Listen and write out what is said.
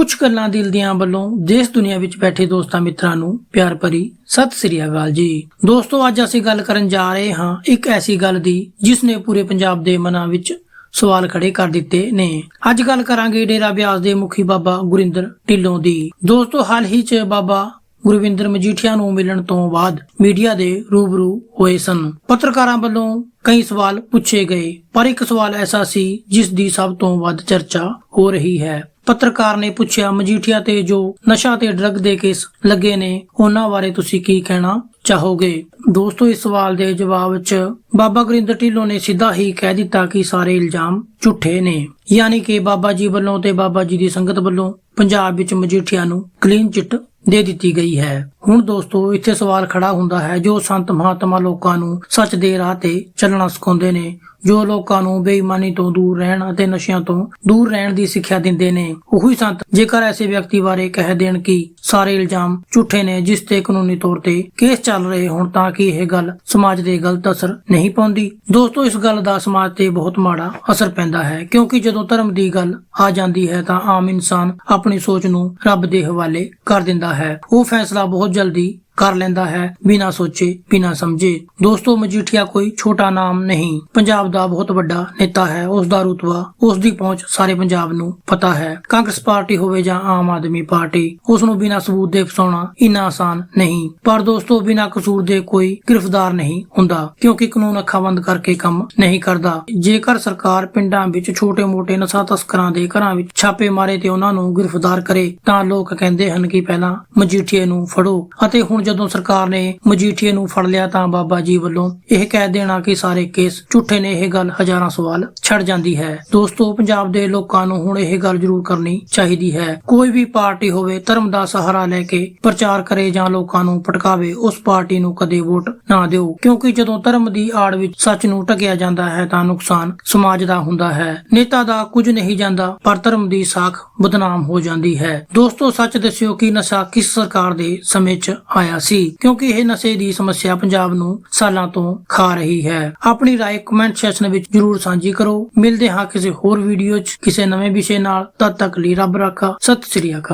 ਕੁਝ ਗੱਲਾਂ ਦਿਲ ਦੀਆਂ ਵੱਲੋਂ ਦੇਸ਼ ਦੁਨੀਆ ਵਿੱਚ ਬੈਠੇ ਦੋਸਤਾਂ ਮਿੱਤਰਾਂ ਨੂੰ ਪਿਆਰ ਭਰੀ ਸਤਿ ਸ੍ਰੀ ਅਕਾਲ ਜੀ। ਦੋਸਤੋ, ਅੱਜ ਅਸੀਂ ਗੱਲ ਕਰਨ ਜਾ ਰਹੇ ਹਾਂ ਇੱਕ ਐਸੀ ਗੱਲ ਦੀ, ਜਿਸ ਨੇ ਪੂਰੇ ਪੰਜਾਬ ਦੇ ਮਨਾਂ ਵਿੱਚ ਸਵਾਲ ਖੜੇ ਕਰ ਦਿੱਤੇ ਨੇ। ਅੱਜ ਗੱਲ ਕਰਾਂਗੇ ਡੇਰਾ ਬਿਆਸ ਦੇ ਮੁਖੀ ਬਾਬਾ ਗੁਰਿੰਦਰ ਢਿੱਲੋਂ ਦੀ। ਦੋਸਤੋ, ਹਾਲ ਹੀ 'ਚ ਬਾਬਾ ਗੁਰਵਿੰਦਰ ਮਜੀਠੀਆ ਨੂੰ ਮਿਲਣ ਤੋਂ ਬਾਅਦ ਮੀਡੀਆ ਦੇ ਰੂਬਰੂ ਹੋਏ ਸਨ। ਪੱਤਰਕਾਰਾਂ ਵੱਲੋਂ ਕਈ ਸਵਾਲ ਪੁੱਛੇ ਗਏ, ਪਰ ਇੱਕ ਸਵਾਲ ਐਸਾ ਸੀ, ਜਿਸ ਦੀ ਸਭ ਤੋਂ ਵੱਧ ਚਰਚਾ ਹੋ ਰਹੀ ਹੈ। ਪੱਤਰਕਾਰ ਨੇ ਪੁੱਛਿਆ, ਮਜੀਠੀਆ ਤੇ ਜੋ ਨਸ਼ਾ ਤੇ ਡਰੱਗ ਦੇ ਕੇਸ ਲੱਗੇ ਨੇ, ਉਹਨਾਂ ਬਾਰੇ ਤੁਸੀਂ ਕੀ ਕਹਿਣਾ ਚਾਹੋਗੇ? ਦੋਸਤੋ, ਇਸ ਸਵਾਲ ਦੇ ਜਵਾਬ 'ਚ ਬਾਬਾ ਗੁਰਿੰਦਰ ਢਿੱਲੋਂ ਨੇ ਸਿੱਧਾ ਹੀ ਕਹਿ ਦਿੱਤਾ ਕਿ ਸਾਰੇ ਇਲਜ਼ਾਮ ਝੂਠੇ ਨੇ। ਯਾਨੀ ਕਿ ਬਾਬਾ ਜੀ ਵੱਲੋਂ ਤੇ ਬਾਬਾ ਜੀ ਦੀ ਸੰਗਤ ਵੱਲੋਂ ਪੰਜਾਬ ਵਿੱਚ ਮਜੀਠੀਆ ਨੂੰ ਕਲੀਨ ਚਿੱਟ ਦੇ ਦਿੱਤੀ ਗਈ ਹੈ। ਹੁਣ ਦੋਸਤੋ, ਇੱਥੇ ਸਵਾਲ ਖੜਾ ਹੁੰਦਾ ਹੈ, ਜੋ ਸੰਤ ਮਹਾਤਮਾ ਲੋਕਾਂ ਨੂੰ ਸੱਚ ਦੇ ਰਾਹ ਤੇ ਚੱਲਣਾ ਸਿਖਾਉਂਦੇ ਨੇ, ਜੋ ਲੋਕਾਂ ਨੂੰ ਬੇਈਮਾਨੀ ਤੋਂ ਦੂਰ ਰਹਿਣ ਅਤੇ ਨਸ਼ਿਆਂ ਤੋਂ ਦੂਰ ਰਹਿਣ ਦੀ ਸਿੱਖਿਆ ਦਿੰਦੇ ਨੇ, ਉਹੀ ਸੰਤ ਜੇਕਰ ਐਸੇ ਵਿਅਕਤੀ ਬਾਰੇ ਕਹਿ ਦੇਣ ਕਿ ਸਾਰੇ ਇਲਜ਼ਾਮ ਝੂਠੇ ਨੇ, ਜਿਸ ਤੇ ਕਾਨੂੰਨੀ ਤੌਰ ਤੇ ਕੇਸ ਚੱਲ ਰਹੇ ਹੋਣ, ਤਾਂ ਕਿ ਇਹ ਗੱਲ ਸਮਾਜ ਦੇ ਗਲਤ ਅਸਰ ਨਹੀਂ ਪਾਉਂਦੀ? ਦੋਸਤੋ, ਇਸ ਗੱਲ ਦਾ ਸਮਾਜ ਤੇ ਬਹੁਤ ਮਾੜਾ ਅਸਰ ਪੈਂਦਾ ਹੈ, ਕਿਉਂਕਿ ਜਦੋਂ ਧਰਮ ਦੀ ਗੱਲ ਆ ਜਾਂਦੀ ਹੈ, ਤਾਂ ਆਮ ਇਨਸਾਨ ਆਪਣੀ ਸੋਚ ਨੂੰ ਰੱਬ ਦੇ ਹਵਾਲੇ ਕਰ ਦਿੰਦਾ ਹੈ। ਉਹ ਫੈਸਲਾ ਬਹੁਤ ਜਲਦੀ ਕਰ ਲੈਂਦਾ ਹੈ। ਬਿਨਾਂ ਸੋਚੇ, ਬਿਨਾਂ ਸਮਝੇ। ਦੋਸਤੋ, ਮਜੀਠੀਆ ਕੋਈ ਛੋਟਾ ਨਾਮ ਨਹੀਂ। ਪੰਜਾਬ ਦਾ ਬਹੁਤ ਵੱਡਾ ਨੇਤਾ ਹੈ। ਉਸ ਦਾ ਰੁਤਬਾ, ਉਸ ਦੀ ਪਹੁੰਚ ਸਾਰੇ ਪੰਜਾਬ ਨੂੰ ਪਤਾ ਹੈ। ਕਾਂਗਰਸ ਪਾਰਟੀ ਹੋਵੇ ਜਾਂ ਆਮ ਆਦਮੀ ਪਾਰਟੀ, ਉਸ ਨੂੰ ਬਿਨਾਂ ਸਬੂਤ ਦੇ ਫਸਾਉਣਾ ਇੰਨਾ ਆਸਾਨ ਨਹੀਂ। ਪਰ ਦੋਸਤੋ, ਬਿਨਾਂ ਕਸੂਰ ਦੇ ਕੋਈ ਗ੍ਰਿਫਤਾਰ ਨਹੀਂ ਹੁੰਦਾ, ਕਿਉਂਕਿ ਕਾਨੂੰਨ ਅੱਖਾਂ ਬੰਦ ਕਰਕੇ ਕੰਮ ਨਹੀਂ ਕਰਦਾ। ਜੇਕਰ ਸਰਕਾਰ ਪਿੰਡਾਂ ਵਿੱਚ ਛੋਟੇ-ਮੋਟੇ ਨਸ਼ਾ ਤਸਕਰਾਂ ਦੇ ਘਰਾਂ ਵਿੱਚ ਛਾਪੇ ਮਾਰੇ ਤੇ ਉਹਨਾਂ ਨੂੰ ਗ੍ਰਿਫਤਾਰ ਕਰੇ, ਤਾਂ ਲੋਕ ਕਹਿੰਦੇ ਹਨ ਕਿ ਪਹਿਲਾਂ ਮਜੀਠੀਏ ਨੂੰ ਫੜੋ ਅਤੇ ਹੁਣ ਜਦੋਂ ਸਰਕਾਰ ਨੇ ਮਜੀਠੀਏ ਨੂੰ ਫੜ ਲਿਆ ਤਾਂ ਬਾਬਾ ਜੀ ਵੱਲੋਂ ਇਹ ਕਹਿ ਦੇਣਾ ਕਿ ਸਾਰੇ ਕੇਸ ਝੂਠੇ ਨੇ, ਇਹ ਗੱਲ ਹਜ਼ਾਰਾਂ ਸਵਾਲ ਛੱਡ ਜਾਂਦੀ ਹੈ। ਦੋਸਤੋ, ਪੰਜਾਬ ਦੇ ਲੋਕਾਂ ਨੂੰ ਹੁਣ ਇਹ ਗੱਲ ਜ਼ਰੂਰ ਕਰਨੀ ਚਾਹੀਦੀ ਹੈ। ਕੋਈ ਵੀ ਪਾਰਟੀ ਹੋਵੇ, ਧਰਮ ਦਾ ਸਹਾਰਾ ਲੈ ਕੇ ਪ੍ਰਚਾਰ ਕਰੇ ਜਾਂ ਲੋਕਾਂ ਨੂੰ ਭਟਕਾਵੇ ਉਸ ਪਾਰਟੀ ਨੂੰ ਕਦੇ ਵੋਟ ਨਾ ਦਿਓ। ਕਿਉਂਕਿ ਜਦੋਂ ਧਰਮ ਦੀ ਆੜ ਵਿੱਚ ਸੱਚ ਨੂੰ ਟਕਿਆ ਜਾਂਦਾ ਹੈ, ਤਾਂ ਨੁਕਸਾਨ ਸਮਾਜ ਦਾ ਹੁੰਦਾ ਹੈ। ਨੇਤਾ ਦਾ ਕੁਝ ਨਹੀਂ ਜਾਂਦਾ, ਪਰ ਧਰਮ ਦੀ ਸਾਖ ਬਦਨਾਮ ਹੋ ਜਾਂਦੀ ਹੈ। ਦੋਸਤੋ, ਸੱਚ ਦੱਸਿਓ ਕਿ ਨਸ਼ਾ ਕਿਸ ਸਰਕਾਰ ਦੇ ਸਮੇਂ 'ਚ ਆਇਆ ਸੀ ਕਿਉਂਕਿ ਇਹ ਨਸ਼ੇ ਦੀ ਸਮੱਸਿਆ ਪੰਜਾਬ ਨੂੰ ਸਾਲਾਂ ਤੋਂ ਖਾ ਰਹੀ ਹੈ ਆਪਣੀ رائے ਕਮੈਂਟ ਸੈਕਸ਼ਨ ਵਿੱਚ ਜਰੂਰ ਸਾਂਝੀ ਕਰੋ ਮਿਲਦੇ ਹਾਂ ਕਿਸੇ ਹੋਰ ਵੀਡੀਓ 'ਚ ਕਿਸੇ ਨਵੇਂ ਵਿਸ਼ੇ ਨਾਲ ਤਦ ਤੱਕ ਲਈ ਰੱਬ ਰਾਖਾ ਸਤਿ ਸ੍ਰੀ ਅਕਾਲ